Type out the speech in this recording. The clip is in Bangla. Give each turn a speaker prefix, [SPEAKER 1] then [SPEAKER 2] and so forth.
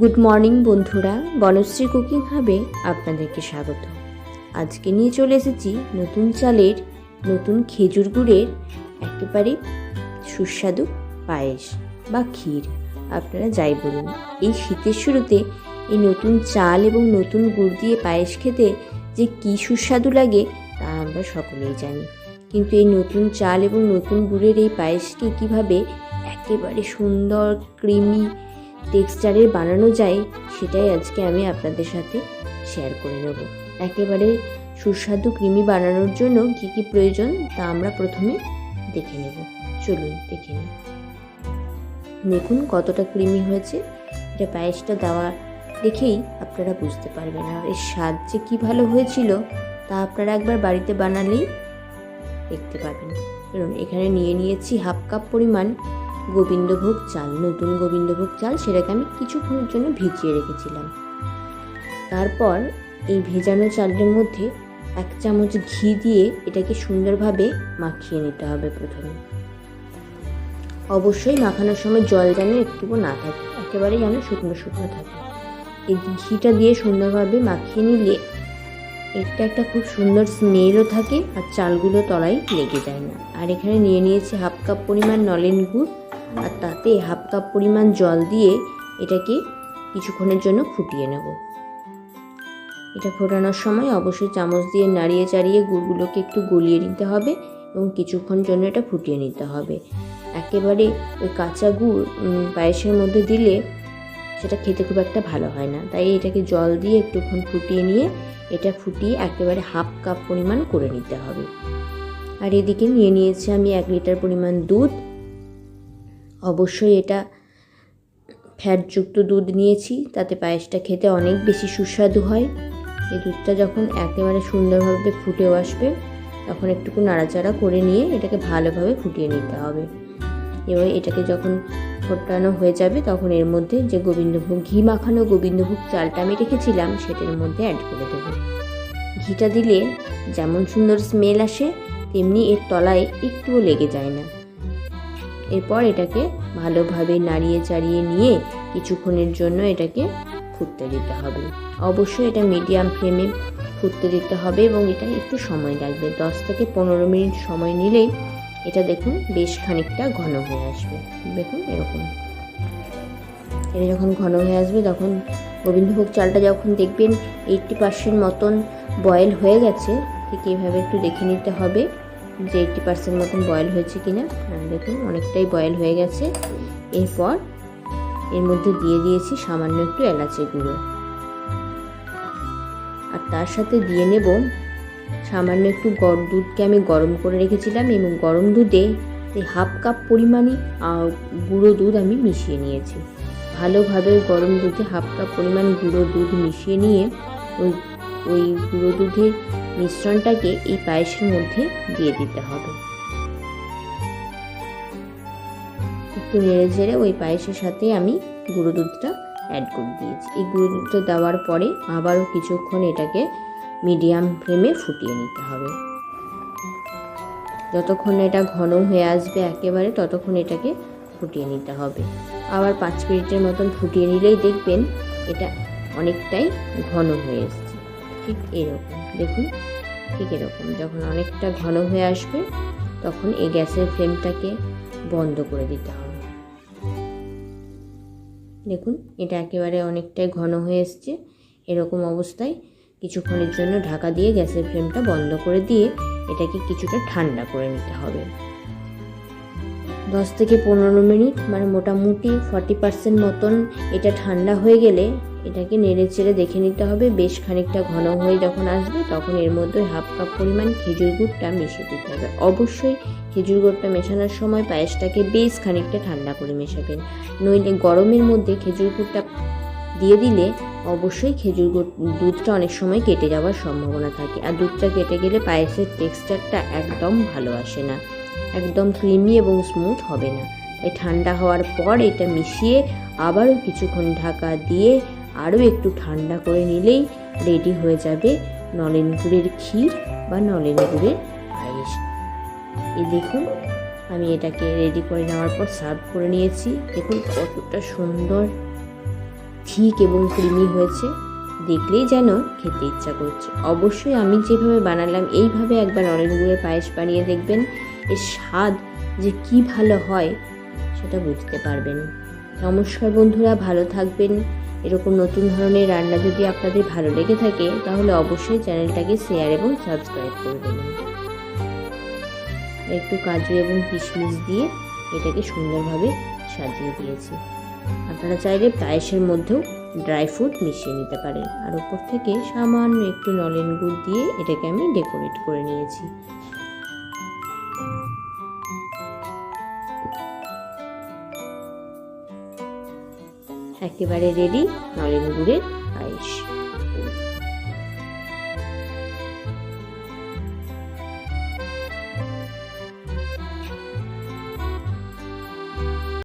[SPEAKER 1] গুড মর্নিং বন্ধুরা। বনশ্রী কুকিং হাবে আপনাদেরকে স্বাগত। আজকে নিয়ে চলে এসেছি নতুন চালের, নতুন খেজুর গুড়ের একেবারে সুস্বাদু পায়েস বা ক্ষীর। আপনারা যাই বলুন। এই শীতের শুরুতে এই নতুন চাল এবং নতুন গুড় দিয়ে পায়েস খেতে যে কী সুস্বাদু লাগে তা আমরা সকলেই জানি। কিন্তু এই নতুন চাল এবং নতুন গুড়ের এই পায়েসকে কীভাবে একেবারে সুন্দর, ক্রিমি টেক্সচারের বানানো যায়, সেটাই আজকে আমি আপনাদের সাথে শেয়ার করে নেব। একেবারে সুস্বাদু ক্রিমি বানানোর জন্য কী কী প্রয়োজন তা আমরা প্রথমে দেখে নেব। চলুন, দেখে নিই। দেখুন কতটা ক্রিমি হয়েছে। এটা পায়েসটা দেওয়া দেখেই আপনারা বুঝতে পারবেন। আর এর স্বাদ যে কী ভালো হয়েছিল তা আপনারা একবার বাড়িতে বানালেই দেখতে পাবেন। কারণ এখানে নিয়ে নিয়েছি হাফ কাপ পরিমাণ গোবিন্দভোগ চাল, নতুন গোবিন্দভোগ চাল, সেটাকে আমি কিছুক্ষণের জন্য ভিজিয়ে রেখেছিলাম। তারপর এই ভেজানো চালের মধ্যে এক চামচ ঘি দিয়ে এটাকে সুন্দরভাবে মাখিয়ে নিতে হবে প্রথমে। অবশ্যই মাখানোর সময় জল যেন একটুকু না থাকে একেবারে যেন শুকনো শুকনো থাকে। এই ঘিটা দিয়ে সুন্দরভাবে মাখিয়ে নিলে একটা একটা খুব সুন্দর স্মেলও থাকে আর চালগুলো তলায় লেগে যায় না। আর এখানে নিয়ে নিয়েছি হাফ কাপ পরিমাণ নলেন গুড় আর তাতে হাফ কাপ পরিমাণ জল দিয়ে এটাকে কিছুক্ষণের জন্য ফুটিয়ে নেব। এটা ফোটানোর সময় অবশ্যই চামচ দিয়ে নাড়িয়ে চাড়িয়ে গুড়গুলোকে একটু গলিয়ে নিতে হবে এবং কিছুক্ষণ জন্য এটা ফুটিয়ে নিতে হবে। একেবারে ওই কাঁচা গুড় পায়েসের মধ্যে দিলে সেটা খেতে খুব একটা ভালো হয় না। তাই এটাকে জল দিয়ে একটুক্ষণ ফুটিয়ে নিয়ে এটা ফুটিয়ে একেবারে হাফ কাপ পরিমাণ করে নিতে হবে। আর এদিকে নিয়ে নিয়েছি আমি এক লিটার পরিমাণ দুধ। অবশ্যই এটা ফ্যাটযুক্ত দুধ নিয়েছি, তাতে পায়েসটা খেতে অনেক বেশি সুস্বাদু হয়। এই দুধটা যখন একেবারে সুন্দরভাবে ফুটেও আসবে, তখন একটুকু নাড়াচাড়া করে নিয়ে এটাকে ভালোভাবে ফুটিয়ে নিতে হবে। এবার এটাকে যখন ফোটানো হয়ে যাবে, তখন এর মধ্যে যে গোবিন্দভোগ, ঘি মাখানো গোবিন্দভোগ চালটা আমি রেখেছিলাম, সেটার মধ্যে অ্যাড করে দেবো। ঘিটা দিলে যেমন সুন্দর স্মেল আসে, তেমনি এর তলায় একটুও লেগে যায় না। এরপর এটাকে ভালোভাবে নাড়িয়ে চাড়িয়ে নিয়ে কিছুক্ষণের জন্য এটাকে ফুটতে দিতে হবে। অবশ্যই এটা মিডিয়াম ফ্লেমে ফুটতে দিতে হবে এবং এটা একটু সময় লাগবে। দশ থেকে পনেরো মিনিট সময় নিলেই এটা দেখুন বেশ খানিকটা ঘন হয়ে আসবে। দেখুন এরকম। এটা যখন ঘন হয়ে আসবে তখন গোবিন্দভোগ চালটা যখন দেখবেন এইটটি পার্সেন্ট মতন বয়েল হয়ে গেছে, ঠিক এইভাবে একটু দেখে নিতে হবে। যে এইটটি পার্সেন্ট মতন বয়েল হয়েছে কিনা দেখুন অনেকটাই বয়েল হয়ে গেছে। এরপর এর মধ্যে দিয়ে দিয়েছি সামান্য একটু এলাচি গুঁড়ো। আর তার সাথে দিয়ে নেব সামান্য একটু গরম দুধকে আমি গরম করে রেখেছিলাম এবং গরম দুধে হাফ কাপ পরিমাণে গুঁড়ো দুধ আমি মিশিয়ে নিয়েছি। ভালোভাবে গরম দুধে হাফ কাপ পরিমাণ গুঁড়ো দুধ মিশিয়ে নিয়ে ওই ওই গুঁড়ো দুধের মিশ্রণটাকে এই পায়েসের মধ্যে দিয়ে দিতে হবে। একটু নেড়ে ঝেড়ে ওই পায়েসের সাথে আমি গুঁড়ো দুধটা অ্যাড করে দিয়েছি। এই গুঁড়ো দুধটা দেওয়ার পরে আবারও কিছুক্ষণ এটাকে মিডিয়াম ফ্লেমে ফুটিয়ে নিতে হবে। যতক্ষণ এটা ঘন হয়ে আসবে একেবারে, ততক্ষণ এটাকে ফুটিয়ে নিতে হবে। আবার পাঁচ মিনিটের মতন ফুটিয়ে নিলেই দেখবেন এটা অনেকটাই ঘন হয়ে এসছে। ঠিক এরকম। দেখুন, ঠিক এরকম। যখন অনেকটা ঘন হয়ে আসবে, তখন এই গ্যাসের ফ্লেমটাকে বন্ধ করে দিতে হবে। দেখুন, এটা একেবারে অনেকটাই ঘন হয়ে এসছে। এরকম অবস্থায় কিছুক্ষণের জন্য ঢাকা দিয়ে গ্যাসের ফ্লেমটা বন্ধ করে দিয়ে এটাকে কিছুটা ঠান্ডা করে নিতে হবে। দশ থেকে পনেরো মিনিট মানে মোটামুটি ফর্টি পার্সেন্ট মতন এটা ঠান্ডা হয়ে গেলে এটাকে নেড়ে চেড়ে দেখে নিতে হবে। বেশ খানিকটা ঘন হয়ে যখন আসবে, তখন এর মধ্যে হাফ কাপ পরিমাণ খেজুর গুড়টা মিশিয়ে দিতে হবে। অবশ্যই খেজুর গুড়টা মেশানোর সময় পায়েসটাকে বেশ খানিকটা ঠান্ডা করে মেশাবেন। নইলে গরমের মধ্যে খেজুর গুড়টা দিয়ে দিলে অবশ্যই খেজুর গুড়, দুধটা অনেক সময় কেটে যাওয়ার সম্ভাবনা থাকে। আর দুধটা কেটে গেলে পায়েসের টেক্সচারটা একদম ভালো আসে না। একদম ক্রিমি এবং স্মুথ হবে না। তাই ঠান্ডা হওয়ার পর এটা মিশিয়ে আবারও কিছুক্ষণ ঢাকা দিয়ে আরও একটু ঠান্ডা করে নিলেই রেডি হয়ে যাবে নলেন গুড়ের ক্ষীর বা নলেন গুড়ের পায়েস। এই দেখুন, আমি এটাকে রেডি করে নেওয়ার পর সার্ভ করে নিয়েছি। দেখুন কতটা সুন্দর, ঠিক এবং ক্রিমি হয়েছে। দেখলেই যেন খেতে ইচ্ছা করছে। অবশ্যই আমি যেভাবে বানালাম, এইভাবে একবার নলেন গুড়ের পায়েস বানিয়ে দেখবেন, এর স্বাদ যে কি ভালো হয় সেটা বুঝতে পারবেন। নমস্কার বন্ধুরা, ভালো থাকবেন। এরকম নতুন ধরনের রান্না যদি আপনাদের ভালো লেগে থাকে, তাহলে অবশ্যই চ্যানেলটাকে শেয়ার এবং সাবস্ক্রাইব করে দেবেন। একটু কাজু এবং কিশমিশ দিয়ে এটাকে সুন্দরভাবে সাজিয়ে দিয়েছি। আপনারা চাইলে পায়েসের মধ্যেও ড্রাই ফ্রুট মিশিয়ে নিতে পারেন। আর উপর থেকে সামান্য একটু নলেন গুড় দিয়ে এটাকে আমি ডেকোরেট করে নিয়েছি। একেবারে রেডি নলেন গুড়ের পায়েস।